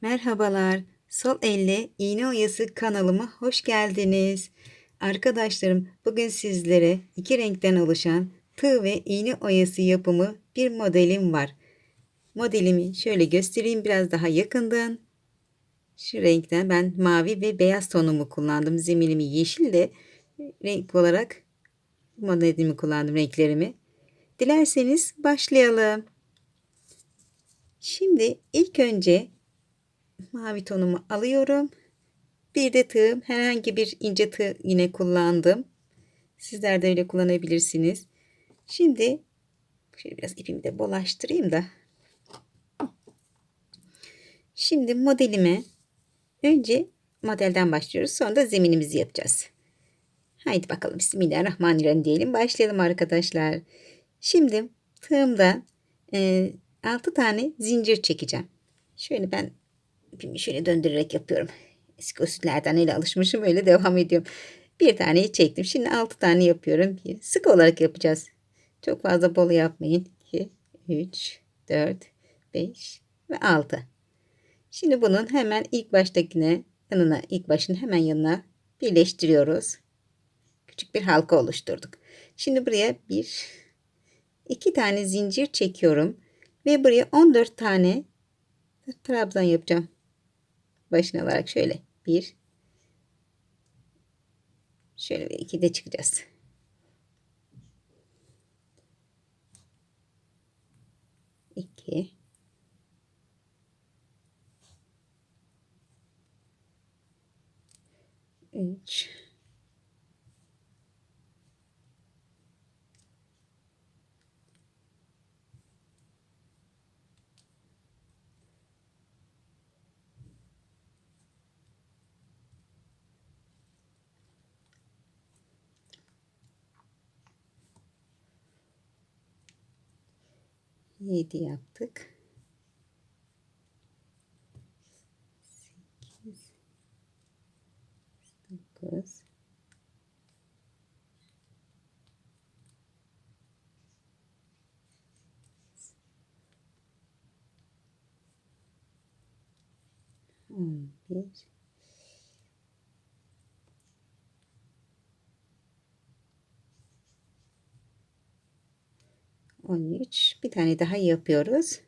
Merhabalar. Sol elle iğne oyası kanalıma hoş geldiniz. Arkadaşlarım bugün sizlere iki renkten oluşan tığ ve iğne oyası yapımı bir modelim var. Modelimi şöyle göstereyim biraz daha yakından. Şu renkten ben mavi ve beyaz tonumu kullandım. Zeminimi yeşil de renk olarak modelimi kullandım renklerimi. Dilerseniz başlayalım. Şimdi ilk önce mavi tonumu alıyorum. Bir de tığım herhangi bir ince tığ yine kullandım. Sizler de öyle kullanabilirsiniz. Şimdi şöyle biraz ipimi de bolaştırayım da. Şimdi modelime önce modelden başlıyoruz. Sonra da zeminimizi yapacağız. Haydi bakalım Bismillahirrahmanirrahim diyelim. Başlayalım arkadaşlar. Şimdi tığımda e, 6 tane zincir çekeceğim. Şöyle ben ipimi şöyle döndürerek yapıyorum. Eski usullerden öyle alışmışım öyle devam ediyorum. Bir taneyi çektim. Şimdi 6 tane yapıyorum. Sık olarak yapacağız. Çok fazla bol yapmayın. 2, 3, 4, 5 ve 6. Şimdi bunun hemen ilk baştakine yanına ilk başın hemen yanına birleştiriyoruz. Küçük bir halka oluşturduk. Şimdi buraya bir iki tane zincir çekiyorum ve buraya 14 tane trabzan yapacağım. Başına alarak şöyle bir şöyle bir iki de çıkacağız. İki üç 7 yaptık. 8 9 11 13 bir tane daha yapıyoruz.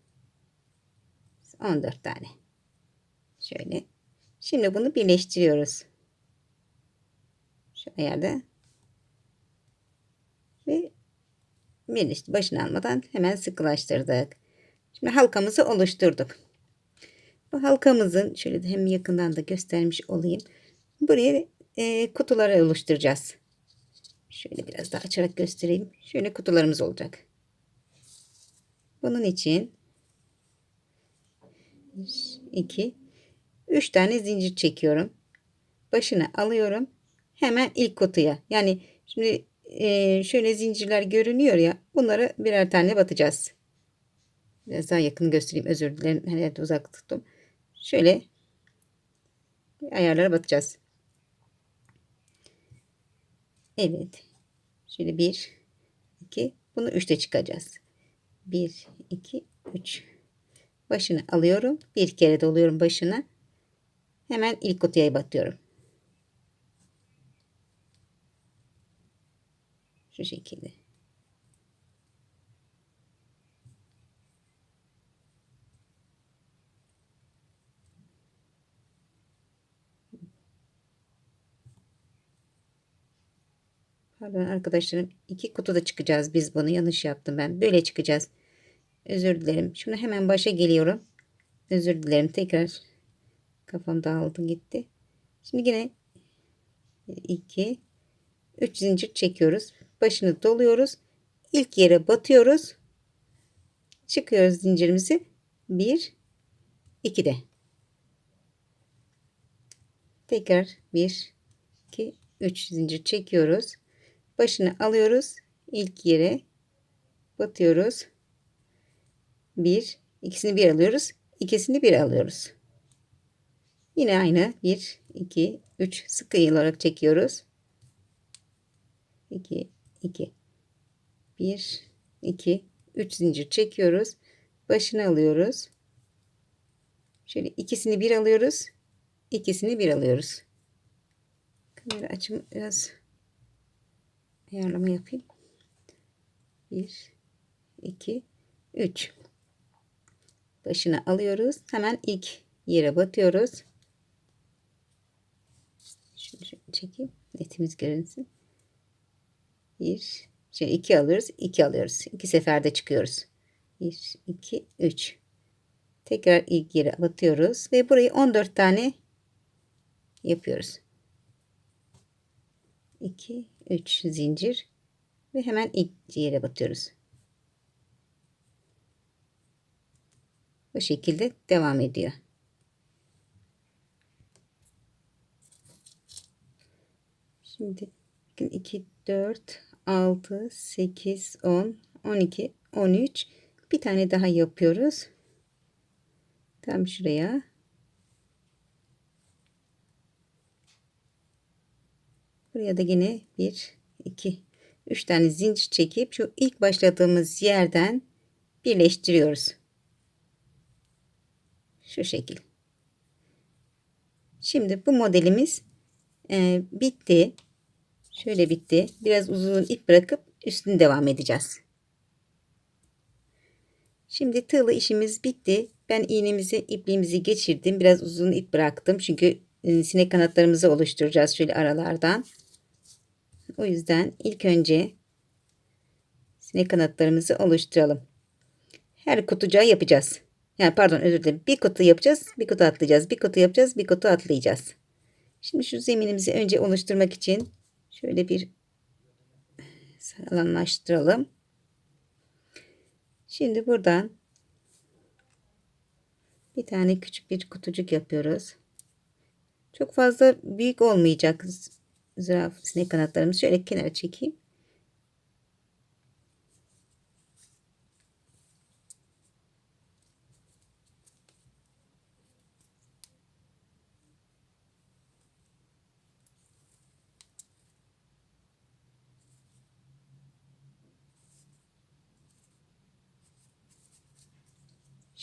14 tane. Şöyle. Şimdi bunu birleştiriyoruz. Şu ayarda. Ve birleşti. Başını almadan hemen sıkılaştırdık. Şimdi halkamızı oluşturduk. Bu halkamızın şöyle de hem yakından da göstermiş olayım. Buraya e, kutuları oluşturacağız. Şöyle biraz daha açarak göstereyim. Şöyle kutularımız olacak bunun için 2 3 tane zincir çekiyorum. Başını alıyorum. Hemen ilk kutuya. Yani şimdi e, şöyle zincirler görünüyor ya. Bunları birer tane batacağız. Biraz daha yakın göstereyim. Özür dilerim. Her yerde uzak tuttum. Şöyle ayarlara batacağız. Evet. Şöyle 1 2 bunu 3'te çıkacağız. 1, 2, 3. Başını alıyorum. Bir kere doluyorum başına. Hemen ilk kutuya batıyorum. Şu şekilde. Pardon arkadaşlarım iki kutuda çıkacağız biz bunu yanlış yaptım ben böyle çıkacağız özür dilerim. Şunu hemen başa geliyorum. Özür dilerim. Tekrar kafam dağıldı gitti. Şimdi yine 2 3 zincir çekiyoruz. Başını doluyoruz. İlk yere batıyoruz. Çıkıyoruz zincirimizi. 1 2 de. Tekrar 1 2 3 zincir çekiyoruz. Başını alıyoruz. ilk yere batıyoruz. Bir, ikisini bir alıyoruz. ikisini bir alıyoruz. Yine aynı. Bir, iki, üç sık iğne olarak çekiyoruz. İki, iki, bir, iki, üç zincir çekiyoruz. Başını alıyoruz. Şöyle ikisini bir alıyoruz. İkisini bir alıyoruz. Kamera açım biraz ayarlama yapayım. 1 2 3 Başına alıyoruz. Hemen ilk yere batıyoruz. Şunu şöyle çekeyim. Netimiz görünsün. 1 şey 2 alıyoruz. 2 alıyoruz. 2 seferde çıkıyoruz. 1 2 3 Tekrar ilk yere batıyoruz ve burayı 14 tane yapıyoruz. 2 3 zincir ve hemen ilk yere batıyoruz. Bu şekilde devam ediyor. Şimdi 2 4 6 8 10 12 13 bir tane daha yapıyoruz. Tam şuraya. Buraya da yine 1 2 3 tane zincir çekip şu ilk başladığımız yerden birleştiriyoruz. Şu şekil. Şimdi bu modelimiz e, bitti. Şöyle bitti. Biraz uzun ip bırakıp üstünü devam edeceğiz. Şimdi tığlı işimiz bitti. Ben iğnemizi, ipliğimizi geçirdim. Biraz uzun ip bıraktım. Çünkü e, sinek kanatlarımızı oluşturacağız şöyle aralardan. O yüzden ilk önce sinek kanatlarımızı oluşturalım. Her kutucağı yapacağız. Yani pardon özür dilerim. Bir kutu yapacağız, bir kutu atlayacağız. Bir kutu yapacağız, bir kutu atlayacağız. Şimdi şu zeminimizi önce oluşturmak için şöyle bir sağlamlaştıralım. Şimdi buradan bir tane küçük bir kutucuk yapıyoruz. Çok fazla büyük olmayacak züraf sinek kanatlarımızı şöyle kenara çekeyim.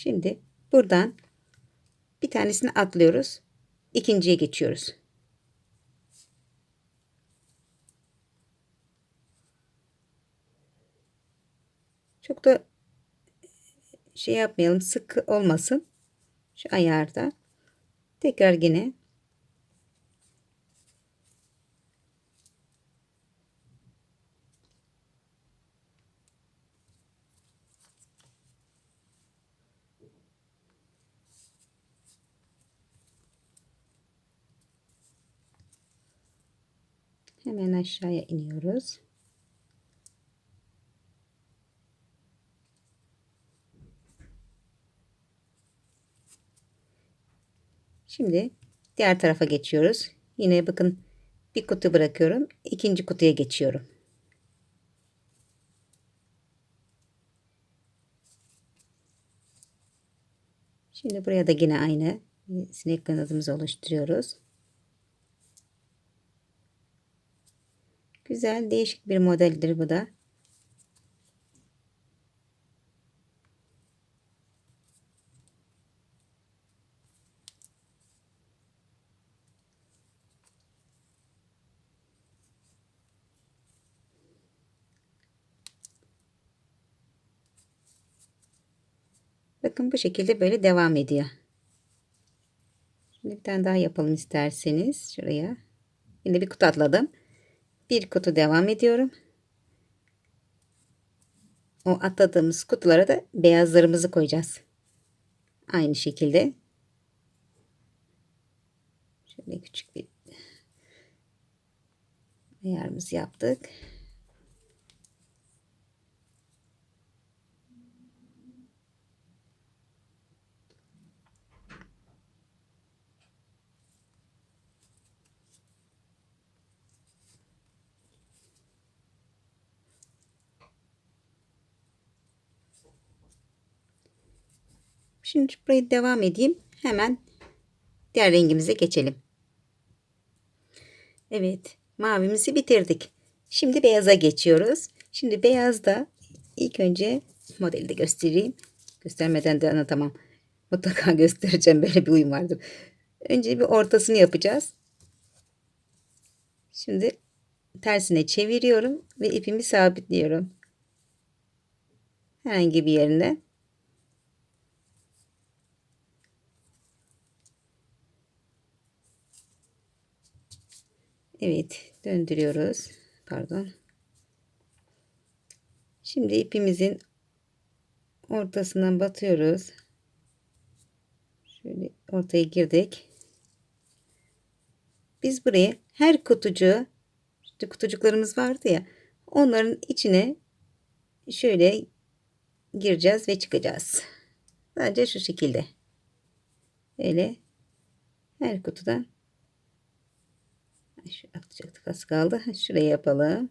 Şimdi buradan bir tanesini atlıyoruz. İkinciye geçiyoruz. Çok da şey yapmayalım sıkı olmasın. Şu ayarda. Tekrar yine Hemen aşağıya iniyoruz. Şimdi diğer tarafa geçiyoruz. Yine bakın bir kutu bırakıyorum. ikinci kutuya geçiyorum. Şimdi buraya da yine aynı sinek kanadımızı oluşturuyoruz. Güzel değişik bir modeldir bu da. Bakın bu şekilde böyle devam ediyor. Şimdi bir tane daha yapalım isterseniz. Şuraya. Yine bir kutu atladım. Bir kutu devam ediyorum. O atladığımız kutulara da beyazlarımızı koyacağız. Aynı şekilde. Şöyle küçük bir ayarımızı yaptık. Şimdi burayı devam edeyim. Hemen diğer rengimize geçelim. Evet. Mavimizi bitirdik. Şimdi beyaza geçiyoruz. Şimdi beyazda ilk önce modeli de göstereyim. Göstermeden de anlatamam. Mutlaka göstereceğim böyle bir uyum vardır. Önce bir ortasını yapacağız. Şimdi tersine çeviriyorum ve ipimi sabitliyorum. Herhangi bir yerine. Evet, döndürüyoruz. Pardon. Şimdi ipimizin ortasından batıyoruz. Şöyle ortaya girdik. Biz buraya her kutucuğu işte kutucuklarımız vardı ya onların içine şöyle gireceğiz ve çıkacağız. Sadece şu şekilde. Böyle her kutudan şu atacaktık az kaldı. Şuraya yapalım.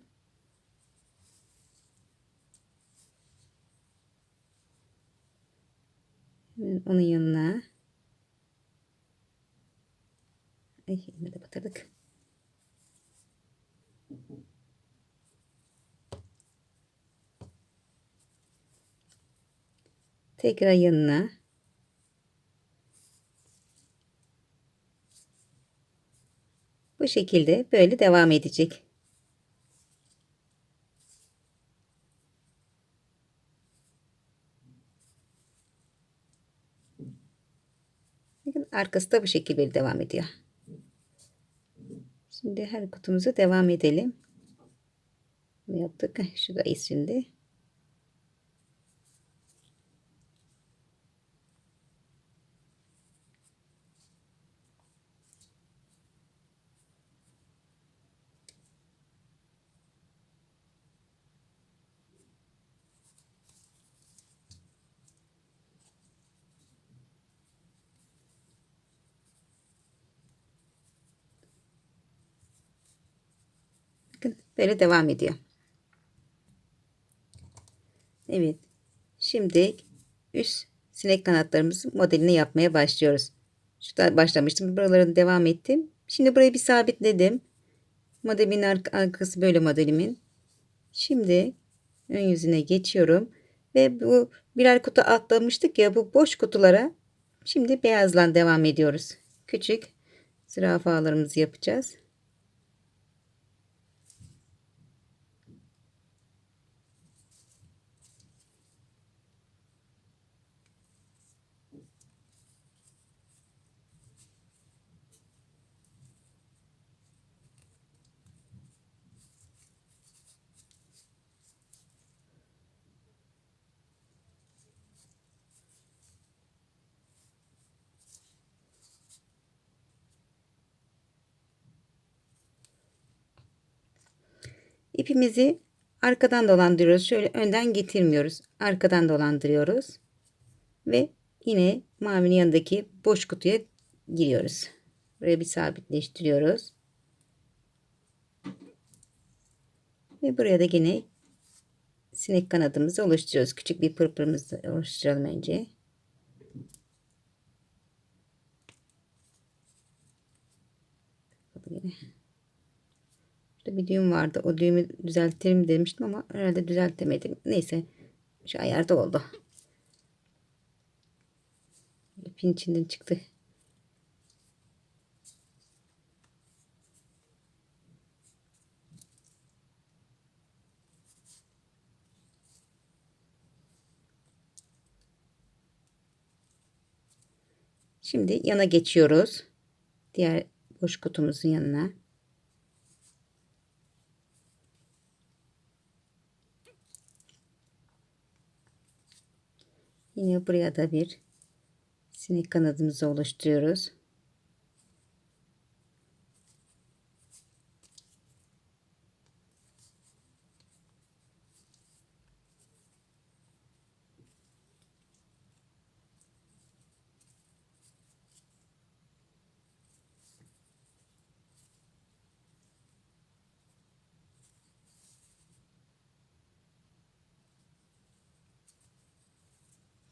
Hemen onun yanına. Ay yine de batırdık. Tekrar yanına. Bu şekilde böyle devam edecek. Arkası da bu şekilde devam ediyor. Şimdi her kutumuza devam edelim. Ne yaptık? Şu da şimdi. Bakın böyle devam ediyor. Evet. Şimdi üst sinek kanatlarımızın modelini yapmaya başlıyoruz. Şurada başlamıştım. Buralarını devam ettim. Şimdi burayı bir sabitledim. Modelimin arkası böyle modelimin. Şimdi ön yüzüne geçiyorum. Ve bu birer kutu atlamıştık ya bu boş kutulara şimdi beyazla devam ediyoruz. Küçük zürafalarımızı yapacağız. İpimizi arkadan dolandırıyoruz. Şöyle önden getirmiyoruz. Arkadan dolandırıyoruz. Ve yine mavinin yanındaki boş kutuya giriyoruz. Buraya bir sabitleştiriyoruz. Ve buraya da yine sinek kanadımızı oluşturuyoruz. Küçük bir pırpırımızı oluşturalım önce. Yine. Şurada bir düğüm vardı. O düğümü düzeltirim demiştim ama herhalde düzeltemedim. Neyse. Şu ayarda oldu. İpin içinden çıktı. Şimdi yana geçiyoruz. Diğer boş kutumuzun yanına. Yine buraya da bir sinek kanadımızı oluşturuyoruz.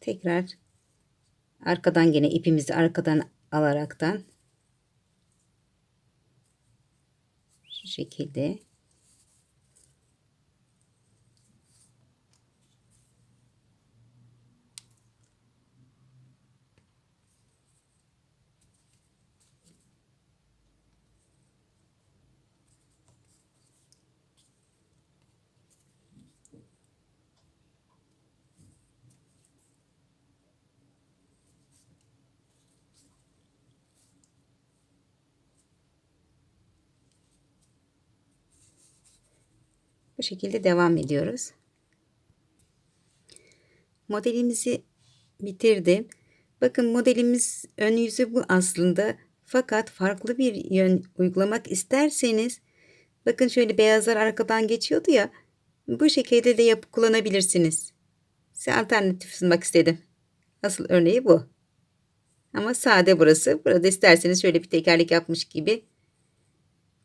Tekrar arkadan gene ipimizi arkadan alaraktan şu şekilde Bu şekilde devam ediyoruz. Modelimizi bitirdim. Bakın modelimiz ön yüzü bu aslında. Fakat farklı bir yön uygulamak isterseniz bakın şöyle beyazlar arkadan geçiyordu ya. Bu şekilde de yapıp kullanabilirsiniz. Size alternatif sunmak istedim. Asıl örneği bu. Ama sade burası. Burada isterseniz şöyle bir tekerlek yapmış gibi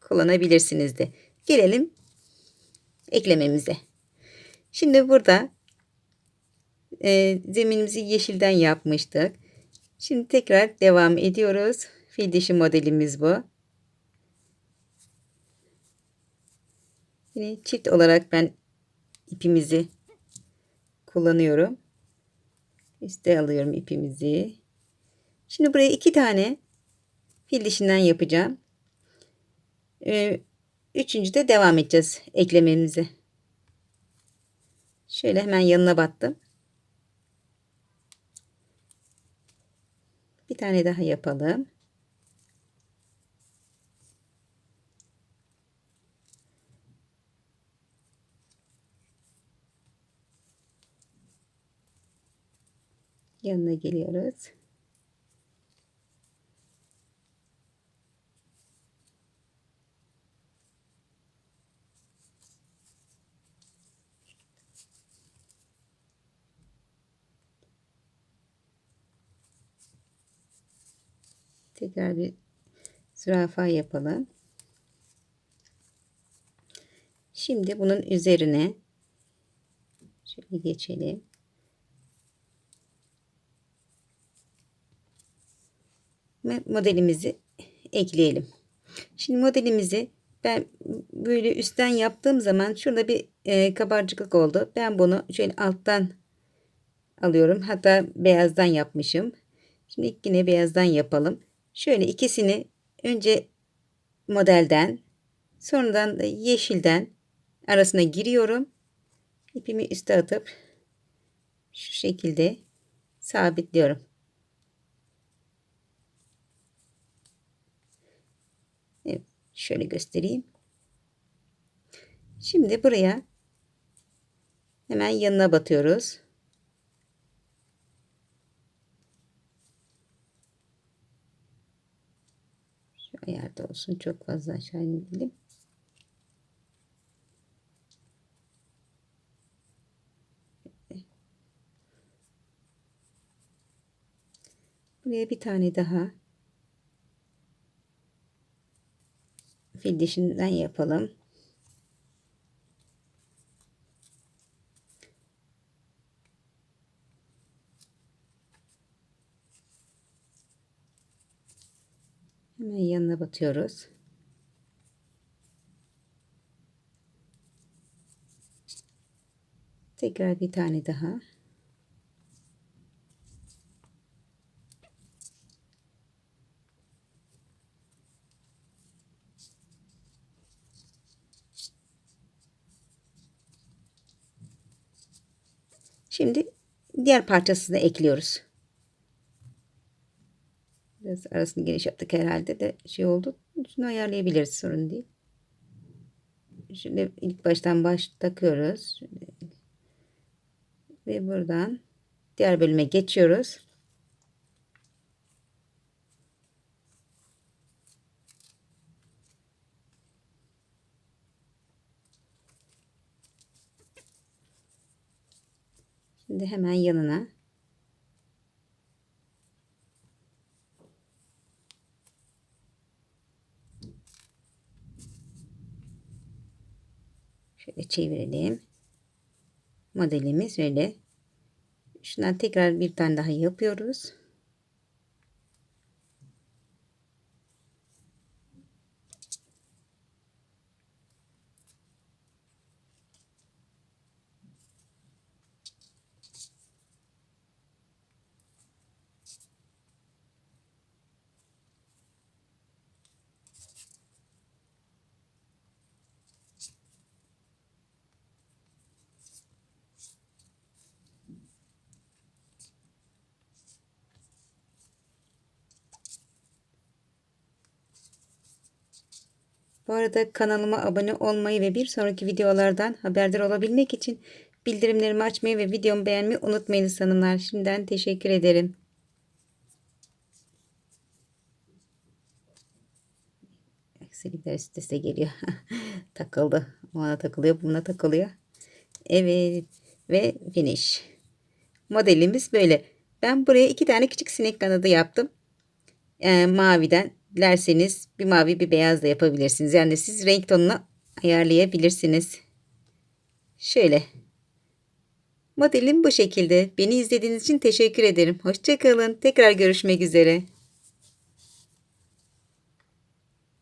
kullanabilirsiniz de. Gelelim eklememize. Şimdi burada e, zeminimizi yeşilden yapmıştık. Şimdi tekrar devam ediyoruz. Fil dişi modelimiz bu. Yine çift olarak ben ipimizi kullanıyorum. Üste alıyorum ipimizi. Şimdi buraya iki tane fil dişinden yapacağım. Ee, üçüncü de devam edeceğiz eklememize. Şöyle hemen yanına battım. Bir tane daha yapalım. Yanına geliyoruz. Tekrar bir zürafa yapalım. Şimdi bunun üzerine şöyle geçelim. Modelimizi ekleyelim. Şimdi modelimizi ben böyle üstten yaptığım zaman şurada bir e, kabarcıklık oldu. Ben bunu şöyle alttan alıyorum. Hatta beyazdan yapmışım. Şimdi yine beyazdan yapalım. Şöyle ikisini önce modelden sonradan da yeşilden arasına giriyorum. İpimi üste atıp şu şekilde sabitliyorum. Evet, şöyle göstereyim. Şimdi buraya hemen yanına batıyoruz. Ayarda olsun. Çok fazla aşağı indim. Buraya bir tane daha fil dişinden yapalım. Hemen yanına batıyoruz. Tekrar bir tane daha. Şimdi diğer parçasını ekliyoruz. Biraz arasını geniş yaptık herhalde de şey oldu. Şunu ayarlayabiliriz sorun değil. Şimdi ilk baştan baş takıyoruz. Ve buradan diğer bölüme geçiyoruz. Şimdi hemen yanına Şöyle çevirelim. Modelimiz öyle. Şundan tekrar bir tane daha yapıyoruz. Bu arada kanalıma abone olmayı ve bir sonraki videolardan haberdar olabilmek için bildirimlerimi açmayı ve videomu beğenmeyi unutmayınız hanımlar. Şimdiden teşekkür ederim. Aksilikler üst üste geliyor. Takıldı. Ona takılıyor, buna takılıyor. Evet. Ve finish. Modelimiz böyle. Ben buraya iki tane küçük sinek kanadı yaptım. Ee, maviden dilerseniz bir mavi bir beyaz da yapabilirsiniz. Yani siz renk tonunu ayarlayabilirsiniz. Şöyle. Modelim bu şekilde. Beni izlediğiniz için teşekkür ederim. Hoşçakalın. Tekrar görüşmek üzere.